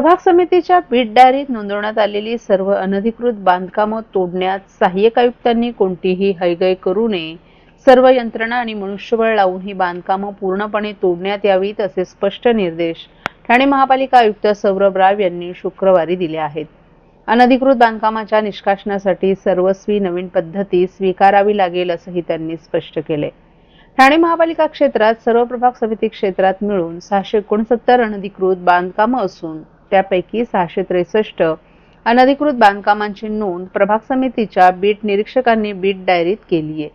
प्रभाग समितीच्या बीट डायरीत नोंदवण्यात आलेली सर्व अनधिकृत बांधकामं तोडण्यात सहाय्यक आयुक्तांनी कोणतीही हयगय करू नये. सर्व यंत्रणा आणि मनुष्यबळ लावून ही बांधकामं पूर्णपणे तोडण्यात यावीत असे स्पष्ट निर्देश ठाणे महापालिका आयुक्त सौरभ राव यांनी शुक्रवारी दिले आहेत. अनधिकृत बांधकामाच्या निष्कासनासाठी सर्वस्वी नवीन पद्धती स्वीकारावी लागेल असंही त्यांनी स्पष्ट केले. ठाणे महापालिका क्षेत्रात सर्व प्रभाग समिती क्षेत्रात मिळून सहाशे एकोणसत्तर अनधिकृत बांधकामं असून त्यापैकी सहाशे त्रेसष्ट अनधिकृत बांधकामांची नोंद प्रभाग समितीच्या बीट निरीक्षकांनी बीट डायरीत केली आहे.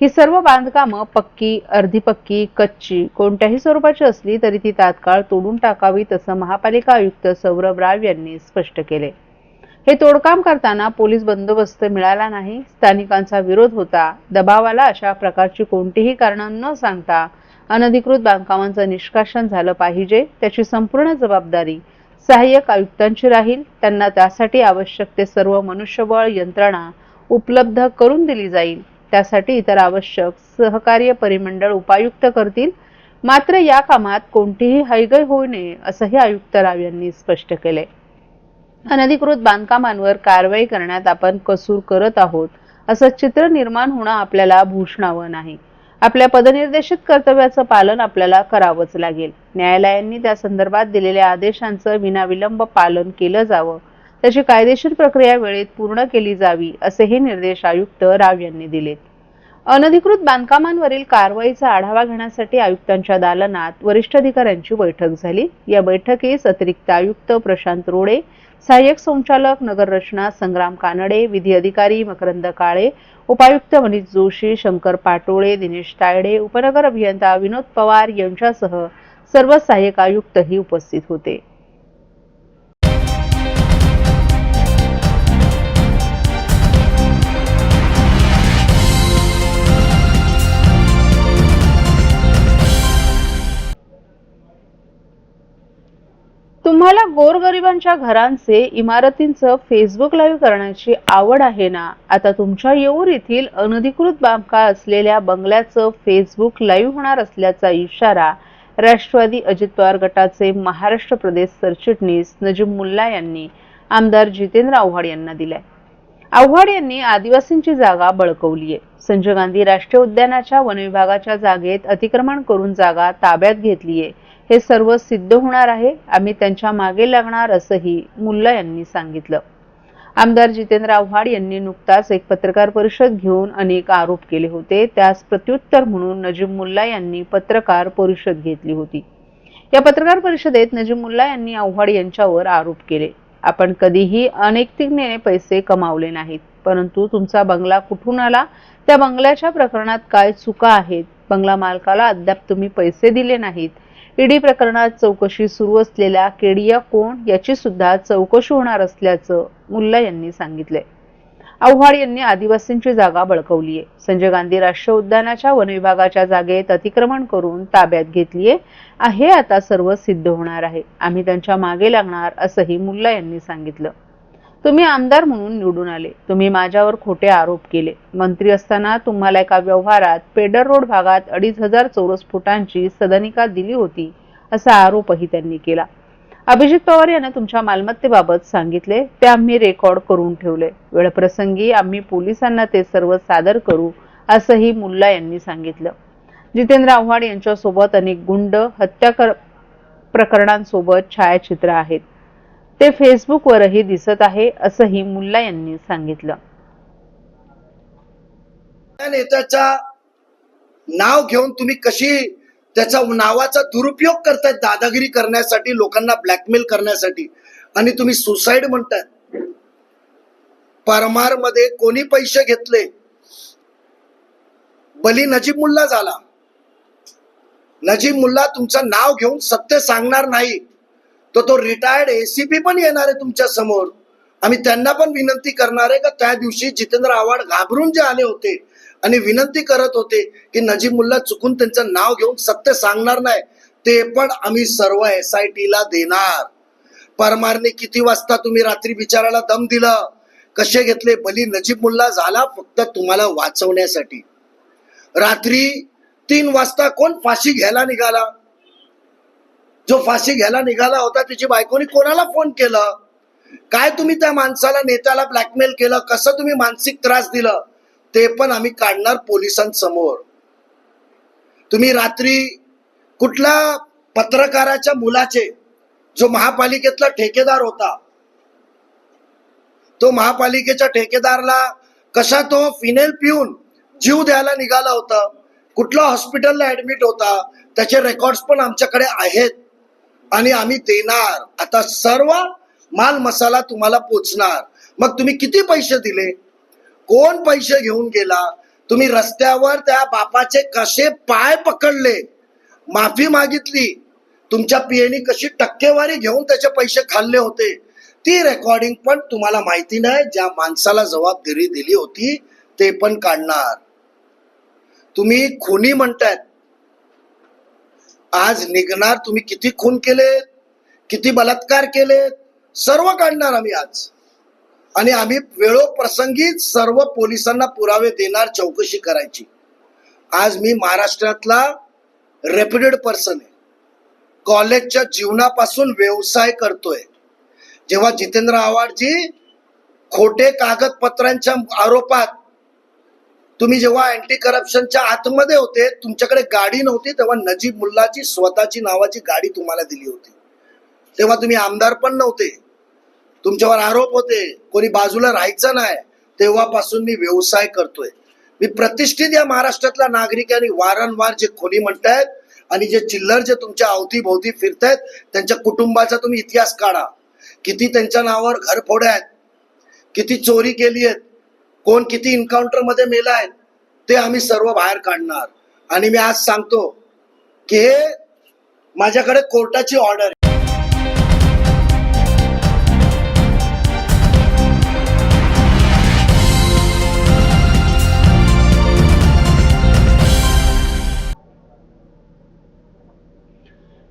ही सर्व बांधकामं पक्की अर्धी पक्की कच्ची कोणत्याही स्वरूपाची असली तरी ती तात्काळ तोडून टाकावीत असं महापालिका आयुक्त सौरभ राव यांनी स्पष्ट केले. हे तोडकाम करताना पोलीस बंदोबस्त मिळाला नाही स्थानिकांचा विरोध होता दबावाला अशा प्रकारची कोणतीही कारणं न सांगता अनधिकृत बांधकामांचं निष्कासन झालं पाहिजे त्याची संपूर्ण जबाबदारी सहाय्यक आयुक्तांची राहील. त्यांना त्यासाठी आवश्यक ते सर्व मनुष्यबळ यंत्रणा उपलब्ध करून दिली जाईल. त्यासाठी इतर आवश्यक सहकार्य परिमंडळ उपायुक्त करतील. मात्र या कामात कोणतीही हयगय होऊ नये असंही आयुक्त राव यांनी स्पष्ट केले. अनधिकृत बांधकामांवर कारवाई करण्यात आपण कसूर करत आहोत असं चित्र निर्माण होणं आपल्याला भूषणावं नाही. आपल्या पदनिर्देशित कर्तव्याचं पालन आपल्याला करावंच लागेल. न्यायालयांनी त्या संदर्भात दिलेल्या आदेशांचं विनाविलंब पालन केलं जावं. त्याची कायदेशीर प्रक्रिया वेळेत पूर्ण केली जावी असेही निर्देश आयुक्त राव यांनी दिलेत. अनधिकृत बांधकामांवरील कारवाईचा आढावा घेण्यासाठी आयुक्तांच्या दालनात वरिष्ठ अधिकाऱ्यांची बैठक झाली. या बैठकीस अतिरिक्त आयुक्त प्रशांत रोडे सहाय्यक संचालक नगर रचना संग्राम कानडे विधी अधिकारी मकरंद काळे उपायुक्त मनीष जोशी शंकर पाटोळे दिनेश तायडे उपनगर अभियंता विनोद पवार यांच्यासह सर्व सहाय्यक आयुक्तही उपस्थित होते. तुम्हाला गोरगरिबांच्या घरांचे इमारतींचं फेसबुक लाईव्ह करण्याची आवड आहे ना? आता तुमच्या येऊर येथील अनधिकृत बांधकाम असलेल्या बंगल्याचं फेसबुक लाईव्ह होणार असल्याचा इशारा राष्ट्रवादी अजित पवार गटाचे महाराष्ट्र प्रदेश सरचिटणीस नजीब मुल्ला यांनी आमदार जितेंद्र आव्हाड यांना दिलाय. आव्हाड यांनी आदिवासींची जागा बळकवली आहे. संजय गांधी राष्ट्रीय उद्यानाच्या वनविभागाच्या जागेत अतिक्रमण करून जागा ताब्यात घेतली आहे. हे सर्व सिद्ध होणार आहे. आम्ही त्यांच्या मागे लागणार असंही मुल्ला यांनी सांगितलं. आमदार जितेंद्र आव्हाड यांनी नुकताच एक पत्रकार परिषद घेऊन अनेक आरोप केले होते. त्यास प्रत्युत्तर म्हणून नजीम मुल्ला यांनी पत्रकार परिषद घेतली होती. या पत्रकार परिषदेत नजीम मुल्ला यांनी आव्हाड यांच्यावर आरोप केले. आपण कधीही अनैतिकतेने पैसे कमावले नाहीत परंतु तुमचा बंगला कुठून आला? त्या बंगल्याच्या प्रकरणात काय चुका आहेत? बंगला मालकाला अद्याप तुम्ही पैसे दिले नाहीत. ईडी प्रकरणात चौकशी सुरू असलेल्या केडिया कोण याची सुद्धा चौकशी होणार असल्याचं मुल्ला यांनी सांगितलंय. आव्हाड यांनी आदिवासींची जागा बळकवलीये. संजय गांधी राष्ट्रीय उद्यानाच्या वनविभागाच्या जागेत अतिक्रमण करून ताब्यात घेतलीये. हे आता सर्व सिद्ध होणार आहे. आम्ही त्यांच्या मागे लागणार असंही मुल्ला यांनी सांगितलं. तुम्ही आमदार म्हणून निवडून आले. तुम्ही माझ्यावर खोटे आरोप केले. मंत्री असताना तुम्हाला एका व्यवहारात पेडर रोड भागात अडीच हजार चौरस फुटांची सदनिका दिली होती असा आरोपही त्यांनी केला. अभिजित पवार यांना तुमच्या मालमत्तेबाबत सांगितले ते आम्ही रेकॉर्ड करून ठेवले. वेळप्रसंगी आम्ही पोलिसांना ते सर्व सादर करू असंही मुल्ला यांनी सांगितलं. जितेंद्र आव्हाड यांच्यासोबत अनेक गुंड हत्या कर- प्रकरणांसोबत छायाचित्र आहेत. ते फेसबुकवरही दिसत आहे असंही मुल्ला यांनी सांगितलं. त्या नेत्याचा नाव घेऊन तुम्ही कशी त्याचा नावाचा दुरुपयोग करतायत दादागिरी करण्यासाठी लोकांना ब्लॅकमेल करण्यासाठी आणि तुम्ही सुसाईड म्हणताय. परमारमध्ये कोणी पैसे घेतले? बली नजीब मुल्ला झाला. नजीब मुल्ला तुमचं नाव घेऊन सत्य सांगणार नाही. तर तो रिटायर्ड एसीपी पण येणार आहे तुमच्यासमोर. आम्ही त्यांना पण विनंती करणार आहे का त्या दिवशी जितेंद्र आव्हाड घाबरून जे आले होते आणि विनंती करत होते की नजीब मुल्ला चुकून त्यांचं नाव घेऊन सत्य सांगणार नाही ते पण आम्ही सर्व एस आय ला देणार. परमारने किती वाजता तुम्ही रात्री बिचाराला दम दिलं? कसे घेतले? बली नजीब मुल्ला झाला फक्त तुम्हाला वाचवण्यासाठी. रात्री तीन वाजता कोण फाशी घ्यायला निघाला? जो फाशी घ्यायला निघाला होता त्याची बायकोनी कोणाला फोन केलं? काय तुम्ही त्या माणसाला नेत्याला ब्लॅकमेल केलं? कसं तुम्ही मानसिक त्रास दिलं? ते पण आम्ही काढणार पोलिसांसमोर. तुम्ही रात्री कुठल्या पत्रकाराच्या मुलाचे जो महापालिकेतला ठेकेदार होता तो महापालिकेच्या ठेकेदारला कसा तो फिनेल पिऊन जीव द्यायला निघाला होता? कुठल्या हॉस्पिटलला ऍडमिट होता? त्याचे रेकॉर्ड्स पण आमच्याकडे आहेत. आणि आम्ही देणार. आता सर्व माल मसाला तुम्हाला पोचणार. मग तुम्ही किती पैसे दिले? कोण पैसे घेऊन गेला? तुम्ही रस्त्यावर त्या बापाचे कसे पाय पकडले? माफी मागितली. तुमच्या पियेनी कशी टक्केवारी घेऊन त्याचे पैसे खाल्ले होते? ती रेकॉर्डिंग पण तुम्हाला माहिती नाही. ज्या माणसाला जबाबदारी दिली होती ते पण काढणार. तुम्ही खुनी म्हणतायत. आज निघणार तुम्ही किती खून केलेत किती बलात्कार केलेत सर्व काढणार आम्ही आज. आणि आम्ही वेळोप्रसंगी सर्व पोलिसांना पुरावे देणार चौकशी करायची. आज मी महाराष्ट्रातला रेप्युटेड पर्सन आहे. कॉलेजच्या जीवनापासून व्यवसाय करतोय. जेव्हा जितेंद्र आव्हाडजी खोटे कागदपत्रांच्या आरोपात तुम्ही जेव्हा अँटी करप्शनच्या आतमध्ये होते तुमच्याकडे गाडी नव्हती तेव्हा नजीब मुल्लाची स्वतःची नावाची गाडी तुम्हाला दिली होती. तेव्हा तुम्ही आमदार पण नव्हते. तुमच्यावर आरोप होते कोणी बाजूला राहायचं नाही तेव्हापासून मी व्यवसाय करतोय. मी प्रतिष्ठित या महाराष्ट्रातल्या नागरिकांनी वारंवार जे खोली म्हणतायत आणि जे चिल्लर जे तुमच्या अवतीभोवती फिरतायत त्यांच्या कुटुंबाचा तुम्ही इतिहास काढा. किती त्यांच्या नावावर घरफोड्या आहेत किती चोरी केली आहेत कोण किती इन्काउंटरमध्ये मेला ते आम्ही सर्व बाहेर काढणार. आणि मी आज सांगतो की हे माझ्याकडे कोर्टाची ऑर्डर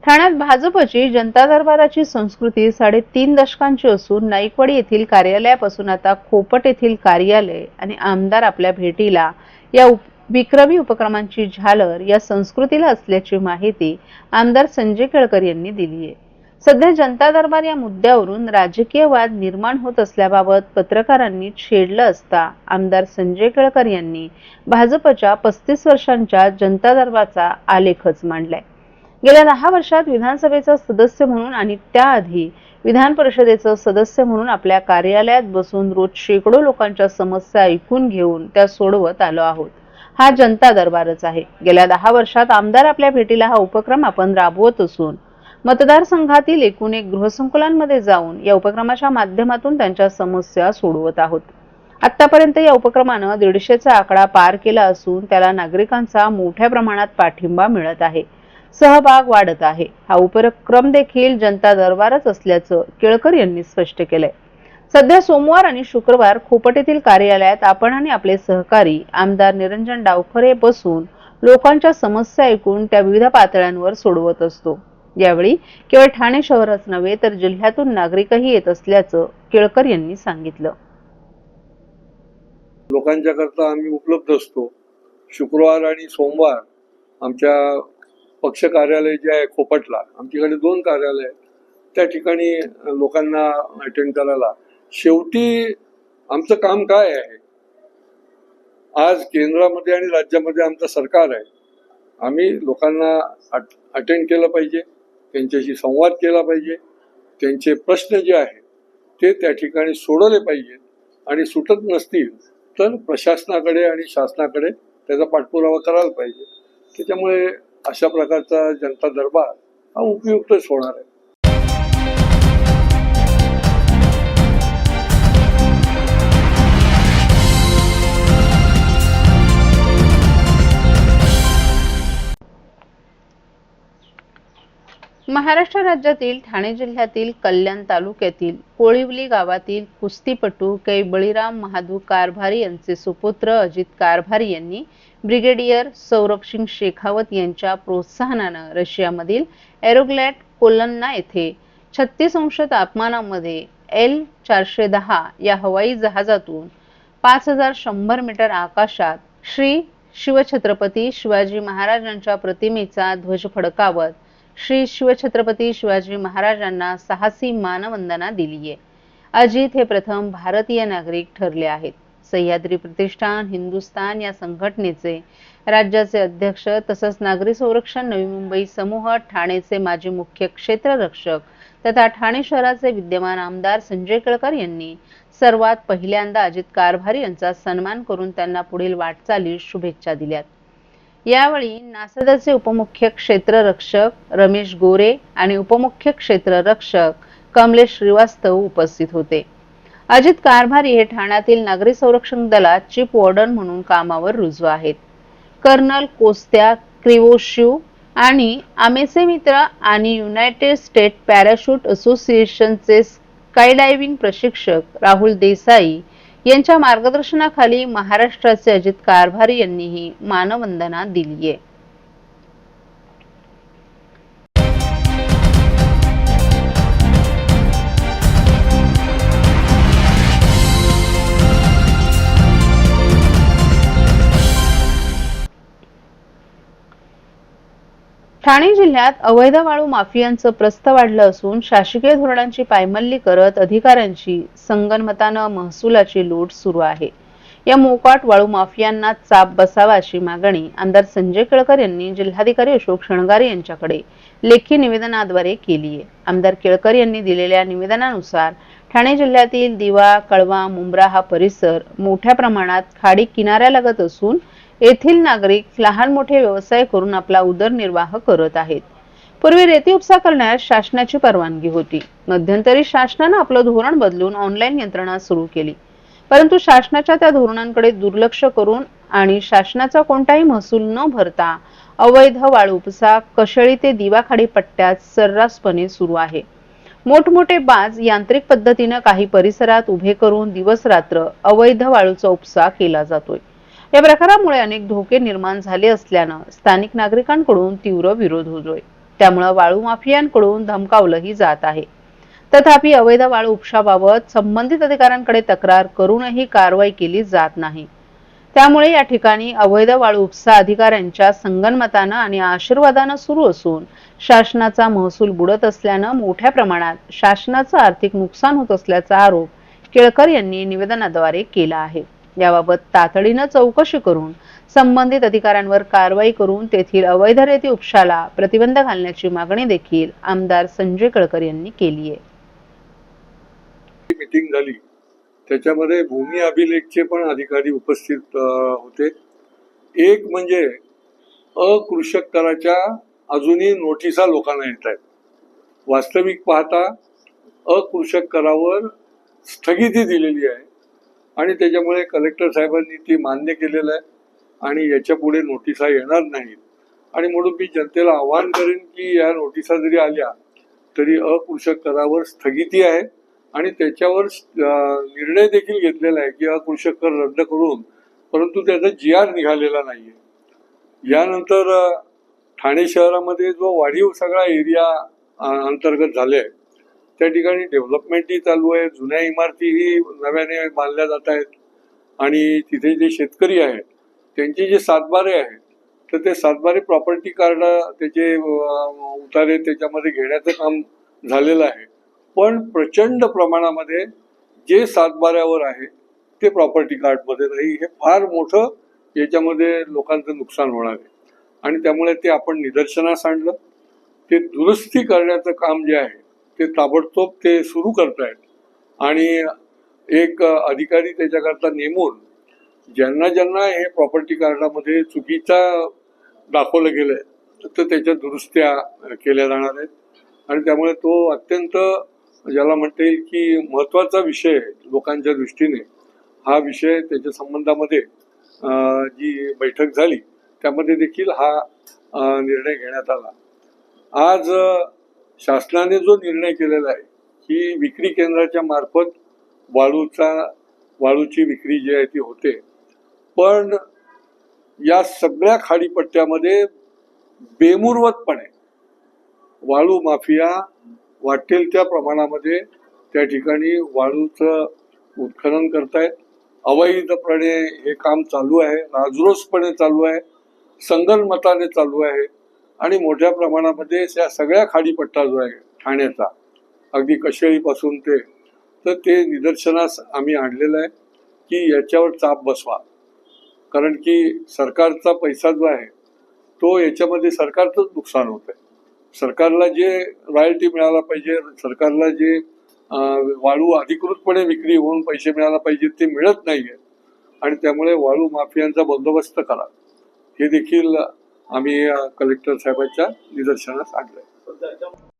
ठाण्यात भाजपची जनता दरबाराची संस्कृती साडेतीन दशकांची असून नाईकवाडी येथील कार्यालयापासून आता खोपट येथील कार्यालय आणि आमदार आपल्या भेटीला या उप विक्रमी उपक्रमांची झालर या संस्कृतीला असल्याची माहिती आमदार संजय केळकर यांनी दिली आहे. सध्या जनता दरबार या मुद्द्यावरून राजकीय वाद निर्माण होत असल्याबाबत पत्रकारांनी छेडलं असता आमदार संजय केळकर यांनी भाजपच्या पस्तीस वर्षांच्या जनता दरबारचा आलेखच मांडलाय. गेल्या दहा वर्षात विधानसभेचा सदस्य म्हणून आणि त्याआधी विधान परिषदेचं सदस्य म्हणून आपल्या कार्यालयात बसून रोज शेकडो लोकांच्या समस्या ऐकून घेऊन त्या सोडवत आलो आहोत. हा जनता दरबारच आहे. गेल्या दहा वर्षात आमदार आपल्या भेटीला हा उपक्रम आपण राबवत असून मतदारसंघातील एकूण एक गृहसंकुलांमध्ये जाऊन या उपक्रमाच्या माध्यमातून त्यांच्या समस्या सोडवत आहोत. आतापर्यंत या उपक्रमानं दीडशेचा आकडा पार केला असून त्याला नागरिकांचा मोठ्या प्रमाणात पाठिंबा मिळत आहे. सहभाग वाढत आहे. हा उपक्रम देखील जनता दरबारच असल्याचं केळकर यांनी स्पष्ट केलंय. सध्या सोमवार आणि शुक्रवार खोपटीतील कार्यालयात आपण आणि आपले सहकारी आमदार निरंजन डावखरे बसून लोकांच्या समस्या ऐकून त्या विविध पातळ्यांवर सोडवत असतो. यावेळी केवळ ठाणे शहरच नव्हे तर जिल्ह्यातून नागरिकही येत असल्याचं केळकर यांनी सांगितलं. लोकांच्या करता आम्ही उपलब्ध असतो. शुक्रवार आणि सोमवार आमच्या पक्ष कार्यालय जे आहे खोपटला. आमच्याकडे दोन कार्यालय आहेत. त्या ठिकाणी लोकांना अटेंड करायला. शेवटी आमचं काम काय आहे? आज केंद्रामध्ये आणि राज्यामध्ये आमचं सरकार आहे. आम्ही लोकांना अटेंड केलं पाहिजे. त्यांच्याशी संवाद केला पाहिजे. त्यांचे प्रश्न जे आहेत ते त्या ठिकाणी सोडवले पाहिजेत. आणि सुटत नसतील तर प्रशासनाकडे आणि शासनाकडे त्याचा पाठपुरावा करायला पाहिजे. त्याच्यामुळे अशा प्रकारचा जनता दरबार हा उपयुक्तच होणार आहे. महाराष्ट्र राज्यातील ठाणे जिल्ह्यातील कल्याण तालुक्यातील कोळिवली गावातील कुस्तीपटू कै बळीराम महादू कारभारी यांचे सुपुत्र अजित कारभारी यांनी ब्रिगेडियर सौरभ सिंग शेखावत यांच्या प्रोत्साहनानं रशियामधील एरोग्लॅट कोलन्ना येथे छत्तीस अंश तापमानामध्ये एल चारशे दहा या हवाई जहाजातून पाच हजार शंभर मीटर आकाशात श्री शिवछत्रपती शिवाजी महाराजांच्या प्रतिमेचा ध्वज फडकावत श्री शिवछत्रपती शिवाजी महाराजांना साहसी मानवंदना दिली आहे अजित हे प्रथम भारतीय नागरिक ठरले आहेत. सह्याद्री प्रतिष्ठान हिंदुस्तान या संघटनेचे राज्याचे अध्यक्ष तसंच नागरी संरक्षण नवी मुंबई समूह ठाणेचे माजी मुख्य क्षेत्ररक्षक तथा ठाणे शहराचे विद्यमान आमदार संजय केळकर यांनी सर्वात पहिल्यांदा अजित कारभारी यांचा सन्मान करून त्यांना पुढील वाटचालीस शुभेच्छा दिल्यात. यावेळी नासदाचे उपमुख्य क्षेत्ररक्षक रमेश गोरे आणि उपमुख्य क्षेत्ररक्षक कमलेश श्रीवास्तव उपस्थित होते. अजित कारभारी हे ठाण्यातील नागरी संरक्षण दलात चीफ वॉर्डन म्हणून कामावर रुजू आहेत. कर्नल कोस्त्या क्रिवोशिव आणि आमेसे मित्र आणि युनायटेड स्टेट पॅराशूट असोसिएशनचे स्कायडायव्हिंग प्रशिक्षक राहुल देसाई यांच्या मार्गदर्शनाखाली महाराष्ट्राचे अजित कारभारी यांनीही मानवंदना दिली आहे ठाणे जिल्ह्यात अवैध वाळू माफियांचं प्रस्थ वाढलं असून शासकीय धोरणांची पायमल्ली करत अधिकाऱ्यांची संगनमतानं महसुलाची लूट सुरू आहे. या मोकाट वाळू माफियांना चाप बसावा अशी मागणी आमदार संजय केळकर यांनी जिल्हाधिकारी अशोक शणगारे यांच्याकडे लेखी निवेदनाद्वारे केली आहे. आमदार केळकर यांनी दिलेल्या निवेदनानुसार ठाणे जिल्ह्यातील दिवा कळवा मुंब्रा हा परिसर मोठ्या प्रमाणात खाडी किनाऱ्यालगत असून येथील नागरिक लहान मोठे व्यवसाय करून आपला उदरनिर्वाह करत आहेत. पूर्वी रेती उपसा करण्यास शासनाची परवानगी होती. मध्यंतरी शासनानं आपलं धोरण बदलून ऑनलाईन यंत्रणा सुरू केली. परंतु शासनाच्या त्या धोरणांकडे दुर्लक्ष करून आणि शासनाचा कोणताही महसूल न भरता अवैध वाळू उपसा कशेळी ते दिवाखाडी पट्ट्यात सर्रासपणे सुरू आहे. मोठमोठे बाज यांत्रिक पद्धतीनं काही परिसरात उभे करून दिवस रात्र अवैध वाळूचा उपसा केला जातोय. या प्रकारामुळे अनेक धोके निर्माण झाले असल्यानं स्थानिक नागरिकांकडून तीव्र विरोध होतोय. त्यामुळे वाळू माफियांकडून धमकावलंही जात आहे. तथापि अवैध वाळू उपशाबाबत संबंधित अधिकाऱ्यांकडे तक्रार करूनही कारवाई केली जात नाही. त्यामुळे या ठिकाणी अवैध वाळू उपसा अधिकाऱ्यांच्या संगनमतानं आणि आशीर्वादानं सुरू असून शासनाचा महसूल बुडत असल्यानं मोठ्या प्रमाणात शासनाचं आर्थिक नुकसान होत असल्याचा आरोप केळकर यांनी निवेदनाद्वारे केला आहे. याबाबत तातडीनं चौकशी करून संबंधित अधिकाऱ्यांवर कारवाई करून तेथील अवैध रेती उपशाला प्रतिबंध घालण्याची मागणी देखील आमदार संजय कळकर यांनी केली आहे मीटिंग झाली. त्याच्यामध्ये भूमी अभिलेखचे पण अधिकारी उपस्थित होते. एक म्हणजे अकृषक कराच्या अजूनही नोटिसा लोकांना येत आहेत. वास्तविक पाहता अकृषक करावर स्थगिती दिलेली आहे. आणि त्याच्यामुळे कलेक्टर साहेबांनी ती मान्य केलेलं आहे. आणि याच्यापुढे नोटिसा येणार नाहीत. आणि म्हणून मी जनतेला आवाहन करेन की या नोटिसा जरी आल्या तरी अकृषक करावर स्थगिती आहे. आणि त्याच्यावर निर्णय देखील घेतलेला आहे की अकृषक कर रद्द करून परंतु त्याचा जी आर निघालेला नाहीये. यानंतर ठाणे शहरामध्ये जो वाढीव सगळा एरिया अंतर्गत झाले आहे त्या ठिकाणी डेव्हलपमेंटही चालू आहे जुन्या इमारतीही नव्याने बांधल्या जात आहेत. आणि तिथे जे शेतकरी आहेत त्यांचे जे सातबारे आहेत तर ते सातबारे प्रॉपर्टी कार्ड त्याचे उतारे त्याच्यामध्ये घेण्याचं काम झालेलं आहे. पण प्रचंड प्रमाणामध्ये जे सातबाऱ्यावर आहे ते प्रॉपर्टी कार्डमध्ये नाही. हे फार मोठं याच्यामध्ये लोकांचं नुकसान होणार आहे. आणि त्यामुळे ते आपण निदर्शनास आणलं. ते दुरुस्ती करण्याचं काम जे आहे ते ताबडतोब ते सुरू करतायत. आणि एक अधिकारी त्याच्याकरता नेमून ज्यांना ज्यांना हे प्रॉपर्टी कार्डामध्ये चुकीचा दाखवलं गेलंय तर त्याच्या दुरुस्त्या केल्या जाणार आहेत. आणि त्यामुळे तो अत्यंत ज्याला म्हणता येईल की महत्त्वाचा विषय लोकांच्या दृष्टीने हा विषय त्याच्या संबंधामध्ये जी बैठक झाली त्यामध्ये देखील हा निर्णय घेण्यात आला. आज शासनाने जो निर्णय केलेला आहे की विक्री केंद्राच्या मार्फत वाळूचा वाळूची विक्री जी आहे ती होते. पण या सगळ्या खाडीपट्ट्यामध्ये बेमुरवतपणे वाळू माफिया वाटेल त्या प्रमाणामध्ये त्या ठिकाणी वाळूचं उत्खनन करतायत. अवैधपणे हे काम चालू आहे राजरोसपणे चालू आहे संगनमताने चालू आहे. आणि मोठ्या प्रमाणामध्ये या सगळ्या खाडीपट्टा जो आहे ठाण्याचा अगदी कशेळीपासून ते तर ते निदर्शनास आम्ही आणलेलं आहे की याच्यावर चाप बसवा. कारण की सरकारचा पैसा जो आहे तो याच्यामध्ये सरकारचंच नुकसान होत आहे सरकारला जे रॉयल्टी मिळायला पाहिजे सरकारला जे वाळू अधिकृतपणे विक्री होऊन पैसे मिळायला पाहिजे ते मिळत नाही आहे आणि त्यामुळे वाळू माफियांचा बंदोबस्त करा. हे देखील आम्ही कलेक्टर साहेबांच्या निदर्शनास आणलं